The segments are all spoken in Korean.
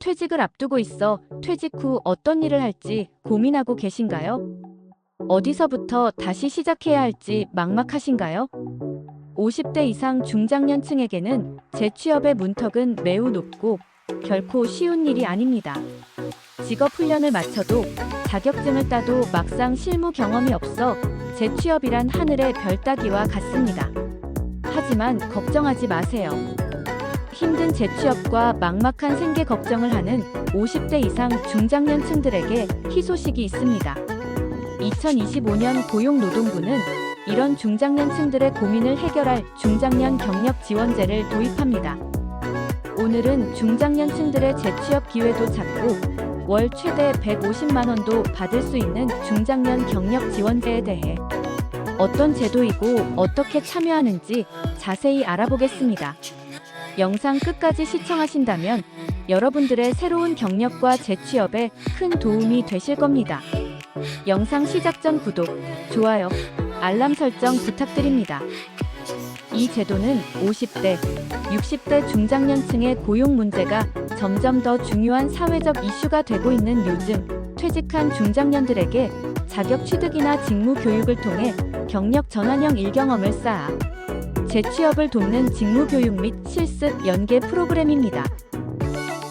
퇴직을 앞두고 있어 퇴직 후 어떤 일을 할지 고민하고 계신가요? 어디서부터 다시 시작해야 할지 막막하신가요? 50대 이상 중장년층에게는 재취업의 문턱은 매우 높고 결코 쉬운 일이 아닙니다. 직업 훈련을 마쳐도 자격증을 따도 막상 실무 경험이 없어 재취업이란 하늘의 별 따기와 같습니다. 하지만 걱정하지 마세요. 힘든 재취업과 막막한 생계 걱정을 하는 50대 이상 중장년층들에게 희소식이 있습니다. 2025년 고용노동부는 이런 중장년층들의 고민을 해결할 중장년 경력 지원제를 도입합니다. 오늘은 중장년층들의 재취업 기회도 작고 월 최대 150만 원도 받을 수 있는 중장년 경력 지원제에 대해 어떤 제도이고 어떻게 참여하는지 자세히 알아보겠습니다. 영상 끝까지 시청하신다면 여러분들의 새로운 경력과 재취업에 큰 도움이 되실 겁니다. 영상 시작 전 구독, 좋아요, 알람 설정 부탁드립니다. 이 제도는 50대, 60대 중장년층의 고용 문제가 점점 더 중요한 사회적 이슈가 되고 있는 요즘 퇴직한 중장년들에게 자격 취득이나 직무 교육을 통해 경력 전환형 일경험을 쌓아 재취업을 돕는 직무 교육 및 실습 연계 프로그램입니다.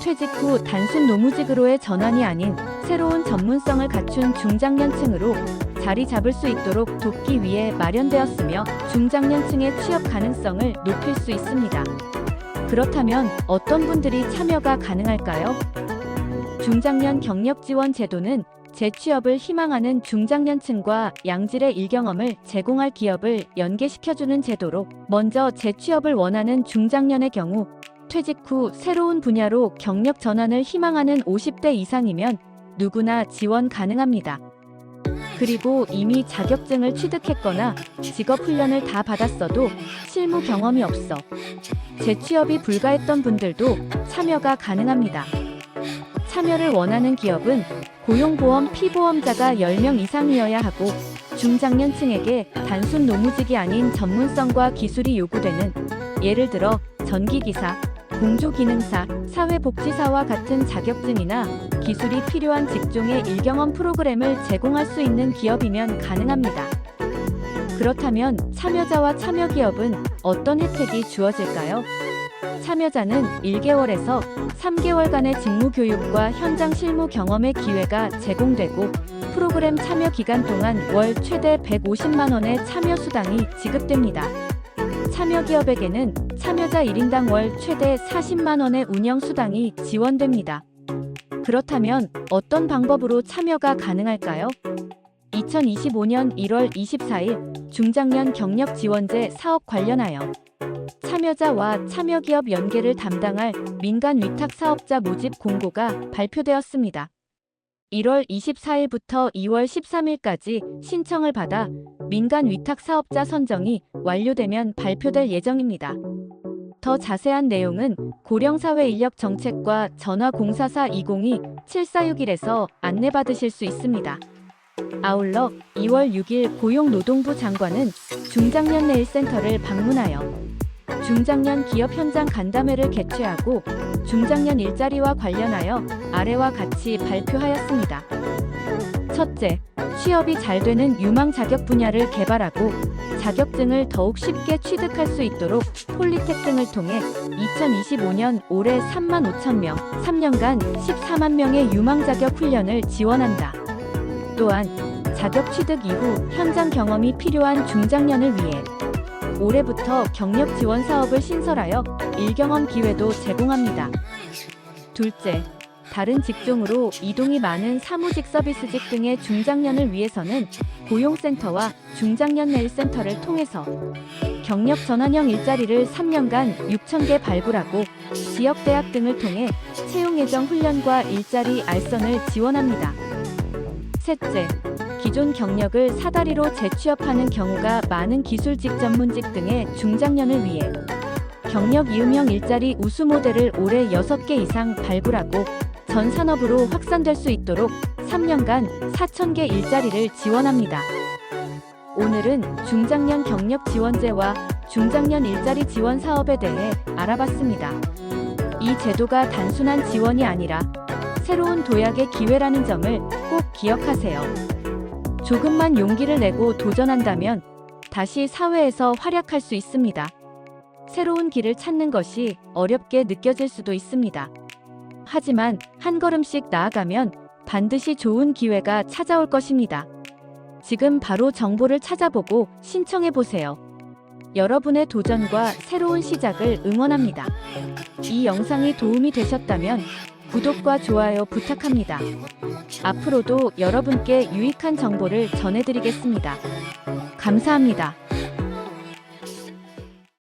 퇴직 후 단순 노무직으로의 전환이 아닌 새로운 전문성을 갖춘 중장년층으로 자리 잡을 수 있도록 돕기 위해 마련되었으며 중장년층의 취업 가능성을 높일 수 있습니다. 그렇다면 어떤 분들이 참여가 가능할까요? 중장년 경력 지원 제도는 재취업을 희망하는 중장년층과 양질의 일경험을 제공할 기업을 연계시켜주는 제도로 먼저 재취업을 원하는 중장년의 경우 퇴직 후 새로운 분야로 경력 전환을 희망하는 50대 이상이면 누구나 지원 가능합니다. 그리고 이미 자격증을 취득했거나 직업 훈련을 다 받았어도 실무 경험이 없어 재취업이 불가했던 분들도 참여가 가능합니다. 참여를 원하는 기업은 고용보험 피보험자가 10명 이상이어야 하고 중장년층에게 단순 노무직이 아닌 전문성과 기술이 요구되는 예를 들어 전기기사, 공조기능사, 사회복지사와 같은 자격증이나 기술이 필요한 직종의 일경험 프로그램을 제공할 수 있는 기업이면 가능합니다. 그렇다면 참여자와 참여기업은 어떤 혜택이 주어질까요? 참여자는 1개월에서 3개월간의 직무 교육과 현장 실무 경험의 기회가 제공되고 프로그램 참여 기간 동안 월 최대 150만 원의 참여 수당이 지급됩니다. 참여 기업에게는 참여자 1인당 월 최대 40만 원의 운영 수당이 지원됩니다. 그렇다면 어떤 방법으로 참여가 가능할까요? 2025년 1월 24일 중장년 경력 지원제 사업 관련하여 참여자와 참여기업 연계를 담당할 민간 위탁 사업자 모집 공고가 발표되었습니다. 1월 24일부터 2월 13일까지 신청을 받아 민간 위탁 사업자 선정이 완료되면 발표될 예정입니다. 더 자세한 내용은 고령사회 인력 정책과 전화 044-202-7461에서 안내받으실 수 있습니다. 아울러 2월 6일 고용노동부 장관은 중장년 내일 센터를 방문하여 중장년 기업 현장 간담회를 개최하고 중장년 일자리와 관련하여 아래와 같이 발표하였습니다. 첫째, 취업이 잘 되는 유망 자격 분야를 개발하고 자격증을 더욱 쉽게 취득할 수 있도록 폴리텍 등을 통해 2025년 올해 3만 5천 명, 3년간 14만 명의 유망 자격 훈련을 지원한다. 또한 자격 취득 이후 현장 경험이 필요한 중장년을 위해 올해부터 경력 지원 사업을 신설하여 일경험 기회도 제공합니다. 둘째, 다른 직종으로 이동이 많은 사무직 서비스직 등의 중장년을 위해서는 고용센터와 중장년 내일센터를 통해서 경력 전환형 일자리를 3년간 6,000개 발굴하고 지역대학 등을 통해 채용 예정 훈련과 일자리 알선을 지원합니다. 셋째, 기존 경력을 사다리로 재취업하는 경우가 많은 기술직 전문직 등의 중장년을 위해 경력 이음형 일자리 우수 모델을 올해 6개 이상 발굴하고 전 산업으로 확산될 수 있도록 3년간 4,000개 일자리를 지원합니다. 오늘은 중장년 경력 지원제와 중장년 일자리 지원 사업에 대해 알아봤습니다. 이이 제도가 단순한 지원이 아니라 새로운 도약의 기회라는 점을 꼭 기억하세요. 조금만 용기를 내고 도전한다면 다시 사회에서 활약할 수 있습니다. 새로운 길을 찾는 것이 어렵게 느껴질 수도 있습니다. 하지만 한 걸음씩 나아가면 반드시 좋은 기회가 찾아올 것입니다. 지금 바로 정보를 찾아보고 신청해 보세요. 여러분의 도전과 새로운 시작을 응원합니다. 이 영상이 도움이 되셨다면 구독과 좋아요 부탁합니다. 앞으로도 여러분께 유익한 정보를 전해드리겠습니다. 감사합니다.